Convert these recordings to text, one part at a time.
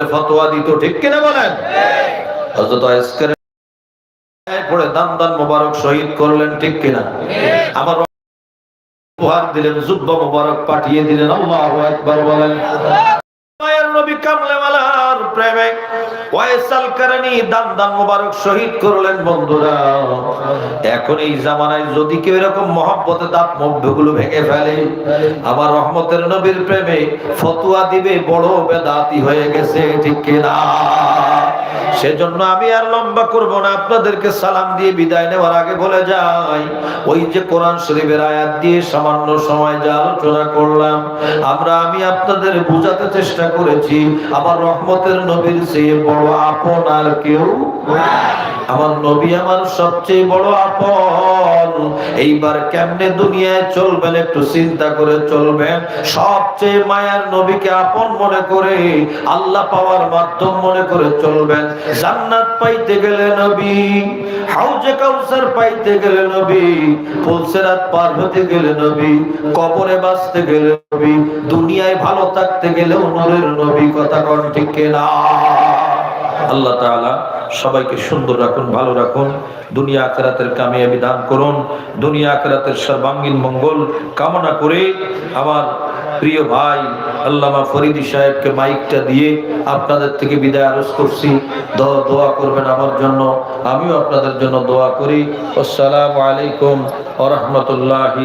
ফতোয়া দিত, ঠিক কিনা বলেন? হযরত আয়েশাকে পড়ে দান দান মোবারক শহীদ করলেন, ঠিক কিনা? আমার উপহার দিলেন, জুব্বা মোবারক পাঠিয়ে দিলেন, আল্লাহু আকবার বলেন। রহমতের নবীর প্রেমে ফতুয়া দিবে, বড় বেদাতি হয়ে গেছে, ঠিক কিনা? সেজন্য আমি আর লম্বা করব না, আপনাদেরকে সালাম দিয়ে বিদায় নেওয়ার আগে বলে যাই, ওই যে কোরআন শরীফের আয়াত দিয়ে সামান্য সময় যা আলোচনা করলাম, আমরা আমি আপনাদের বুঝাতে চেষ্টা করেছি। আমার রহমতের নবীর সে বড় আপন আর কেউ আমার নবী আমার সবচেয়ে বড় আপন। এইবার কেমনে দুনিয়ায় চলবেন একটু চিন্তা করে চলবেন। সবচেয়ে মায়ার নবীকে আপন মনে করে, আল্লাহ পাওয়ার মাধ্যম মনে করে চলবেন। জান্নাত পাইতে গেলে নবী, হাউজে কাউসার পাইতে গেলে নবী, ফুলসেরাত পার হতে গেলে নবী, কবরে বাঁচতে গেলে নবী, দুনিয়ায় ভালো থাকতে গেলেও নূরের নবী। কথা কন ঠিক না আল্লাহ তাআলা সবাইকে সুন্দর রাখুন, ভালো রাখুন। দুনিয়া আখেরাতের কামিয়াবি দান করুন। দুনিয়া আখেরাতের সর্বাঙ্গীন মঙ্গল কামনা করে আমার প্রিয় ভাই আল্লামা ফরিদি সাহেবকে মাইকটা দিয়ে আপনাদের থেকে বিদায় আরজ করছি। দোয়া করবেন আমার জন্য। আমিও আপনাদের জন্য দোয়া করি। আসসালামু আলাইকুম ওয়া রাহমাতুল্লাহি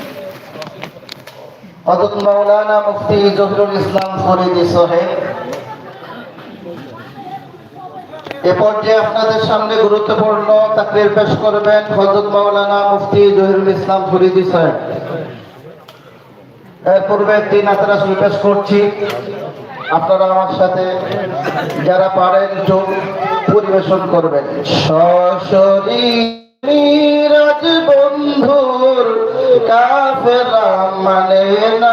হযরত মাওলানা মুফতি জহিরুল ইসলাম ফরিদি এ পর্যায়ে আপনাদের সামনে গুরুত্বপূর্ণ তাকরির পেশ করবেন হযরত মাওলানা মুফতি জহিরুল ইসলাম ফরিদি এর পূর্বে নাতরা পেশ করছি। আপনারা আমার সাথে যারা পারেন যোগ পরিবেশন করবেন। সশরী মিরাজ বন্ধুর কাফেলা মানে না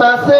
hace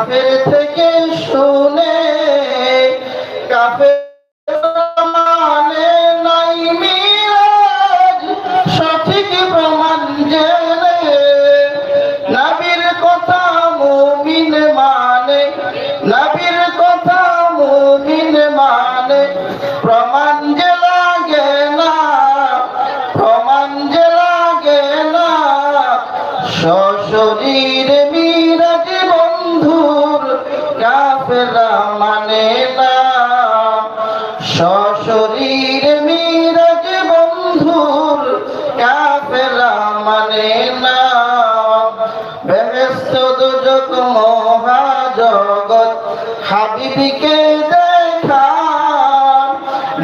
কাফের থেকে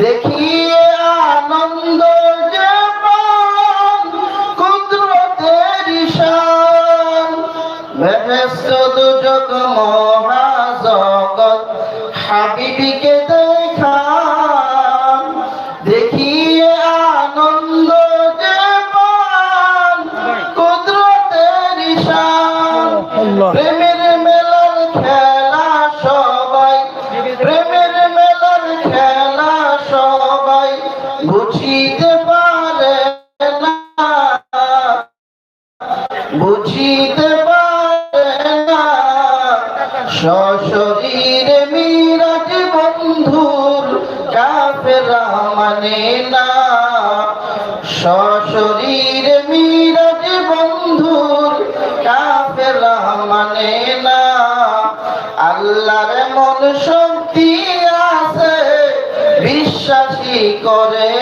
দেখিয়ে আনন্দ যে কুদরতের ঈশান। বেহেস্ত দুজক মহাজগৎ হাবিবিকে সশরীরে মিরাজ বন্ধুর কাফেরা মানে না। সশরীরে মিরাজ বন্ধুর কাফেরা মানে না। আল্লাহর মন শক্তি আছে বিশ্বাসী করে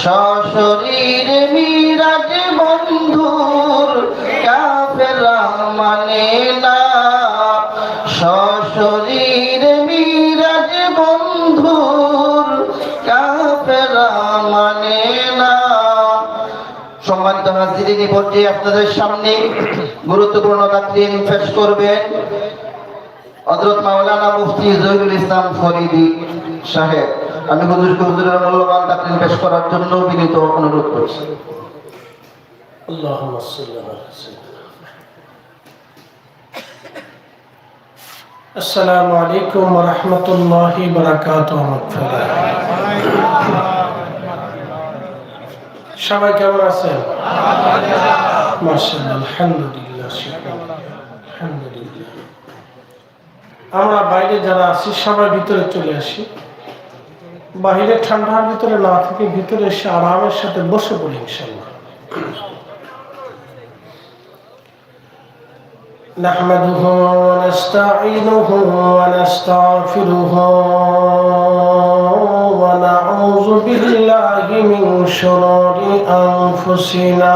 সশরীর মিরাজ মানে সশরীর মিরাজ মানে না। সম্মানিত হাজিরিন পর্যায়ে আপনাদের সামনে গুরুত্বপূর্ণ তাকরিম পেশ করবেন। হযরত মাওলানা মুফতি জহিরুল ইসলাম ফরিদি সাহেব আমি হুজুরকে হুজুরের মূল্যবান তাকরিম পেশ করার জন্য বিনীত অনুরোধ করছি اللهم صل على سيدنا السلام عليكم ورحمة الله وبركاته সবাই কেমন আছেন মাশাআল্লাহ আলহামদুলিল্লাহ আলহামদুলিল্লাহ আমরা বাইরে যারা আছি সবাই ভিতরে চলে আসি বাহিরে ঠান্ডার ভিতরে না থেকে ভিতরে এসে আরামের সাথে বসে পড়ি ইনশাল্লাহ نحمده ونستعينه ونستغفره ونعوذ بالله من شرور أنفسنا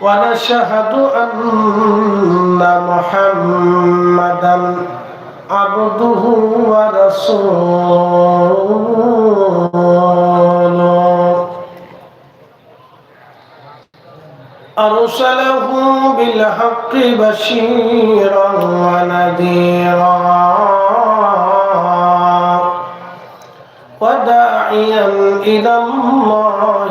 ونشهد أن محمدا عبده ورسوله. أرسله بالحق بشيرا ونذيرا. وداعيا إلى الله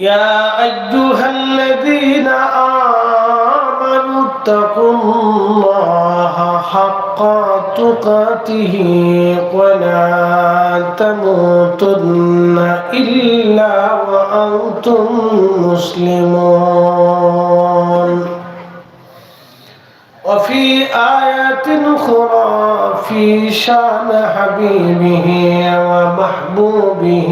يا أيها الذين آمنوا اتقوا الله حق تقاته ولا تموتن إلا وأنتم مسلمون. وفي آيات أخرى في شان حبيبه ومحبوبه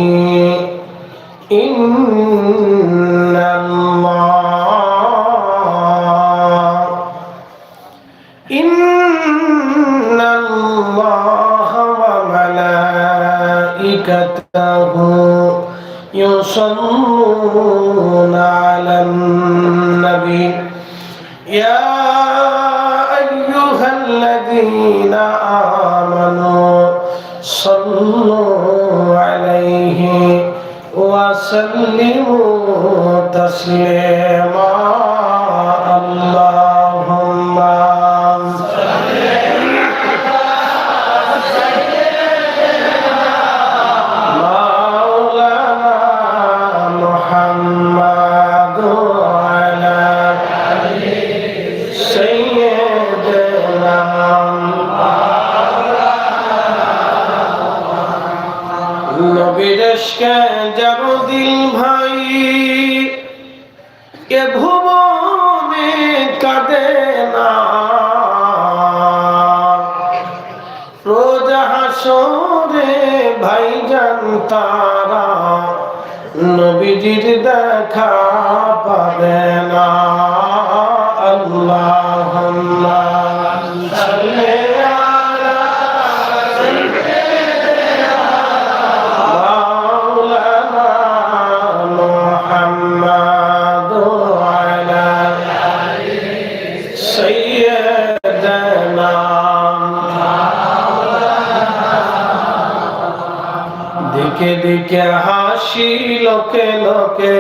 দিকে হাসি লোকে লোকে,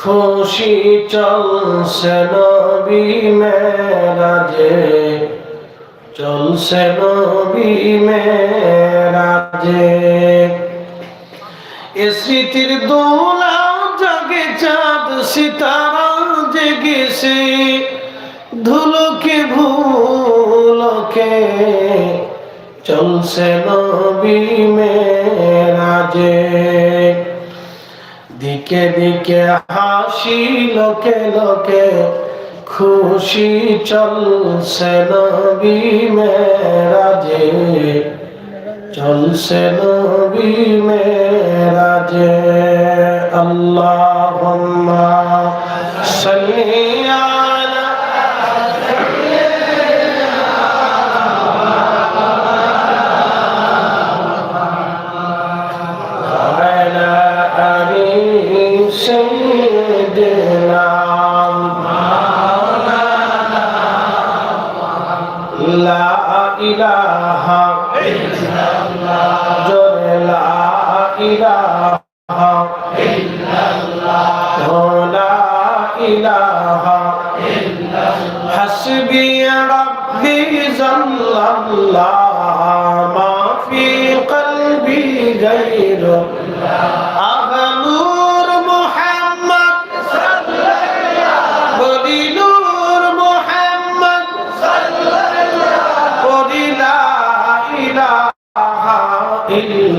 খুশি চলছে নবী মেরাজে। চলছে নবী মেরাজে। এ স্মৃতির দোলা জাগে চাঁদ সিতারা জেগেছে। ধুলোকে ভুলকে চলছে নবী মেরাজে দিকে দিকে হাসি লোকে লোকে খুশি চলছে নবী মেরাজে চলছে নবী মেরাজে আল্লাহুম্মা সাল্লি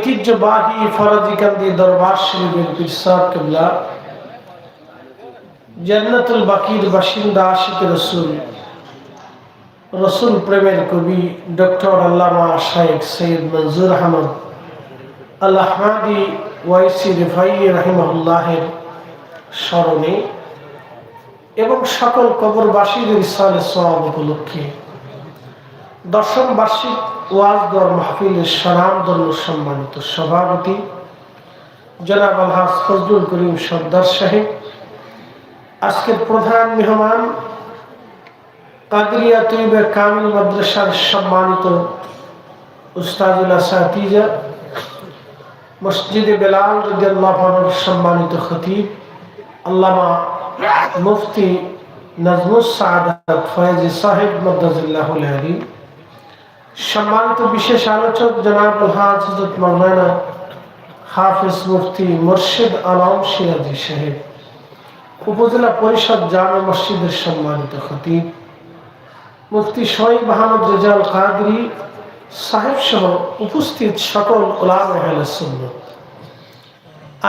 ঐতিহ্যবাহী ফরাজিকান্দি দরবার শরীফের পিরসাদ কেবলা, জান্নাতুল বাকির বাসিন্দা আশিক রসুল রসুল প্রেমের কবি ডক্টর আল্লামা শাহেক সৈয়দ মঞ্জুর আহমদ আল্লাহমাদি ওয়াইসি রিফাই রাহিমাহুল্লাহের স্মরণে এবং সকল কবরবাসীদের ইসালে সব উপলক্ষে দশম বার্ষিক ওয়াজ দর মাহফিলের সনামদন্য সম্মানিত সভাপতি, জনাব আলহাজ ফজলুল করিম সর্দার সাহেব। আজকের প্রধান মেহমান কাদরিয়া তৈবে কামিল মাদ্রাসার সম্মানিত উস্তাদুল আসাতিজা মসজিদে বেলাল রদিয়াল্লাহর সম্মানিত খতিব, আল্লামা মুফতি নাজমুস সাদাত ফয়েজ সাহেব মদ্দাজুল্লাহুল আলী। সম্মানিত বিশেষ আলোচক জনাব হাজ হজরত মৌলানা হাফিজ মুফতি মুর্শিদ আলম সিরাজি সাহেব, উপজেলা পরিষদ জামে মসজিদের সম্মানিত খতিব, মুফতি শহীদ মাহমুদ রেজাল কাদরি সাহেব সহ উপস্থিত সকল ওলামুল্লাহ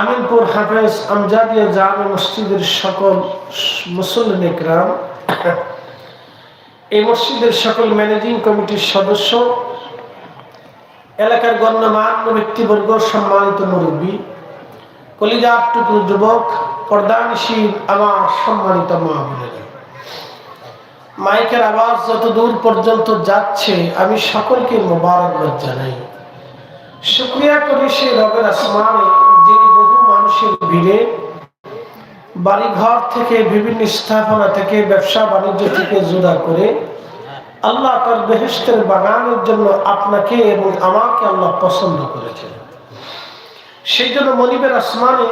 আমিনপুর হাফেজ আমজাদিয়া জামে মসজিদের সকল মুসল্লিন ইকরাম এই মসজিদের সকল ম্যানেজিং কমিটির সদস্য, এলাকার গণ্যমান্য ব্যক্তিবর্গ, সম্মানিত মুরব্বী, কলিজা টুকু যুবক পর্দানিশী আমার সম্মানিত মা মাইকের আওয়াজ যত দূর পর্যন্ত যাচ্ছে, আমি সকলকে মোবারকবাদ জানাই। শুক্রিয়া করি সেই রবের আসমানে, যিনি বহু মানুষের ভিড়ে বাড়িঘর থেকে বিভিন্ন স্থাপনা থেকে, ব্যবসা বাণিজ্য থেকে জুদা করে আল্লাহ তার বেহেস্তের বাগানের জন্য আপনাকে এবং আমাকে আল্লাহ পছন্দ করেছেন। সেই জন্য মনিবের আসমানে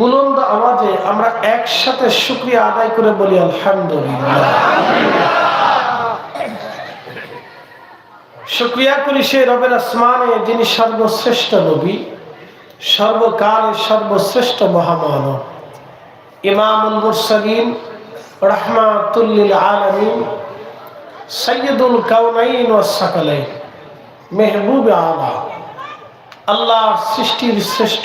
বুলন্দ আওয়াজে আমরা একসাথে শুক্রিয়া আদায় করে বলি, আলহামদুলিল্লাহ। শুক্রিয়া করি সেই রবের আসমানে যিনি সর্বশ্রেষ্ঠ নবী, সর্বকালের সর্বশ্রেষ্ঠ মহামানব। ইমামুল মুরসালিন রহমাতুল্লিল আলমিন সৈয়দুল কাউনাইন ও মেহবুব আলা সৃষ্টির শ্রেষ্ঠ,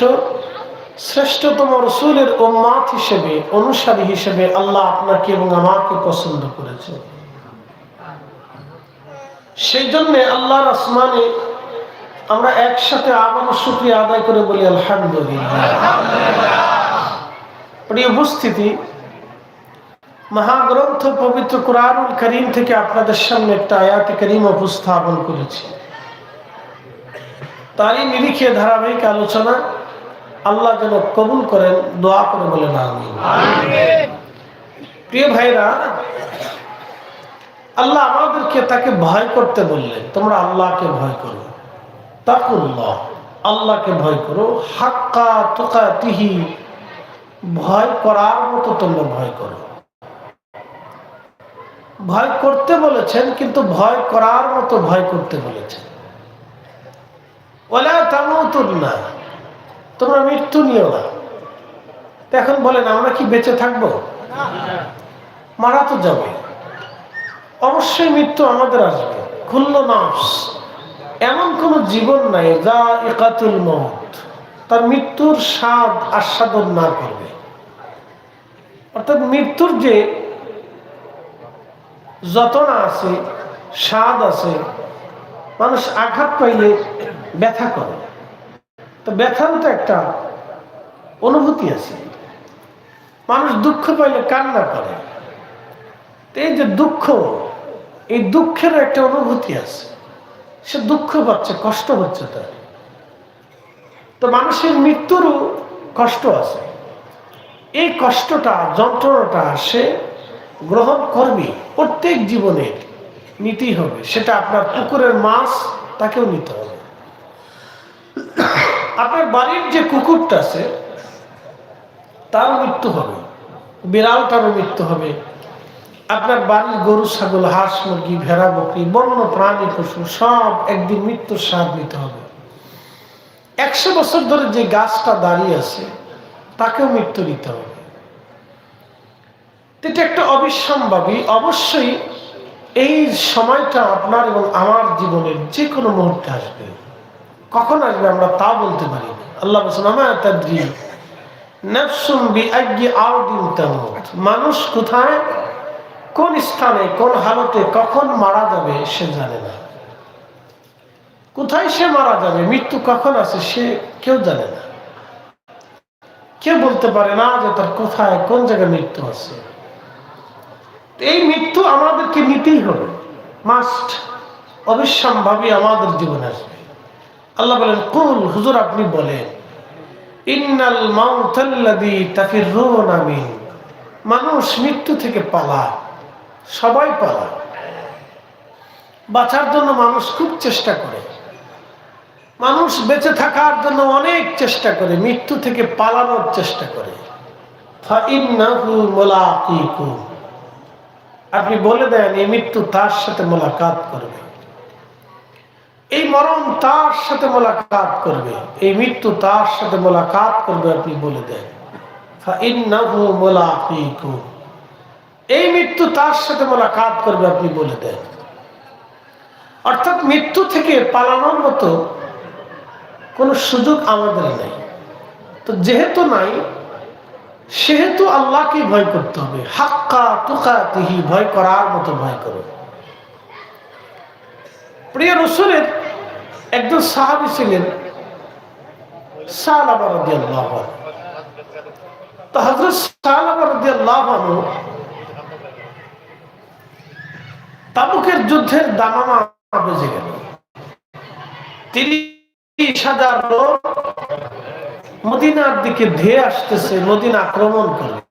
শ্রেষ্ঠতম রসুলের উম্মাত হিসেবে, অনুসারী হিসেবে আল্লাহ আপনাকে এবং আমাকে পছন্দ করেছে। সেই জন্য আল্লাহর আসমানে আমরা একসাথে আবারও শুক্রিয়া আদায় করে বলি, আলহামদুলিল্লাহ। প্রিয় উপস্থিতি, মহাগ্রন্থ পবিত্র কোরআনুল করিম থেকে আপনাদের সামনে একটা আয়াতে করিম উপস্থাপন করেছি। তারই নিরিখে ধারাবাহিক আলোচনা, আল্লাহ যেন কবুল করেন, দোয়া করে বলেন আমি প্রিয় ভাইরা, আল্লাহ আমাদেরকে তাকে ভয় করতে বললেন তোমরা আল্লাহকে ভয় করো। তাকুল্লাহ, আল্লাহকে ভয় করো। হাক্কা তোকা তিহি ভয় করার মতো তোমরা ভয় করো। ভয় করতে বলেছেন, কিন্তু ভয় করার মতো ভয় করতে বলেছেন। ওলা তামুতুন না তোমরা মৃত্যু নিও না। এখন বলেন, আমরা কি বেঁচে থাকব? মারা তো যাবে। অবশ্যই মৃত্যু আমাদের আসবে। খুল্ল নাফস, এমন কোন জীবন নাই যা একাতুল মত তার মৃত্যুর স্বাদ আস্বাদন না করবে। অর্থাৎ মৃত্যুর যে যতনা আছে, স্বাদ আছে, মানুষ আঘাত পাইলে ব্যথা করে। তো ব্যথারও তো একটা অনুভূতি আছে। মানুষ দুঃখ পাইলে কান্না করে। এই যে দুঃখ, এই দুঃখের একটা অনুভূতি আছে। সে দুঃখ পাচ্ছে, কষ্ট হচ্ছে তার। তো মানুষের মৃত্যুরও কষ্ট আছে। এই কষ্টটা, যন্ত্রণাটা সে গ্রহণ করবে। প্রত্যেক জীবনের নিতেই হবে। সেটা আপনার পুকুরের মাছ, তাকেও নিতে হবে। আপনার বাড়ির যে কুকুরটা আছে, তারও মৃত্যু হবে। বিড়ালটারও মৃত্যু হবে। আপনার বাড়ির গরু, ছাগল, হাঁস, মুরগি, ভেড়া, বকরি, বন্য, প্রাণী, পশু, সব একদিন মৃত্যুর স্বাদ নিতে হবে। একশো বছর ধরে যে গাছটা দাঁড়িয়ে আছে, তাকেও মৃত্যু নিতে হবে। এটা একটা অবিসম্ভাবী। অবশ্যই এই সময়টা আপনার এবং আমার জীবনের যে কোনো মুহূর্তে আসবে। কখন আসবে আমরা তা বলতে পারি না। আল্লাহ মানুষ কোথায়, কোন স্থানে, কোন হালতে কখন মারা যাবে সে জানে না। কোথায় সে মারা যাবে? মৃত্যু কখন আছে সে কেউ জানে না। কেউ বলতে পারে না যে তার কোথায়, কোন জায়গায় মৃত্যু আছে। এই মৃত্যু আমাদেরকে নিতেই হবে। মাস্ট অবিসম্ভাবী আমাদের জীবনে আসবে। আল্লাহ বলেন, কুল, হুজুর আপনি বলেন, ইন্নাল মাউতাল্লাযী তাফিরুনা মিন। মানুষ মৃত্যু থেকে পালায় সবাই পালা। বাঁচার জন্য মানুষ খুব চেষ্টা করে। মানুষ বেঁচে থাকার জন্য অনেক চেষ্টা করে, মৃত্যু থেকে পালানোর চেষ্টা করে। আপনি বলে দেন, এই মৃত্যু তার সাথে মোলাকাত করবে। এই মরণ তার সাথে মোলাকাত করবে। এই মৃত্যু তার সাথে মোলাকাত করবে আপনি বলে দেন। এই মৃত্যু তার সাথে মোলাকাত করবে আপনি বলে দেন। অর্থাৎ মৃত্যু থেকে পালানোর মতো কোনো সুযোগ আমাদের নেই। তো যেহেতু নাই, সেহেতু আল্লাহকে ভয় করতে হবে। হাক্কা তুকাতিহি ভয় করার মতো ভয় করো। প্রিয় রসুলের একজন সাহাবি ছিলেন যুদ্ধের দামামা বেজে গেল। তিরিশ হাজার লোক মদিনার দিকে ধেয়ে আসতেছে মদিনা আক্রমণ করবে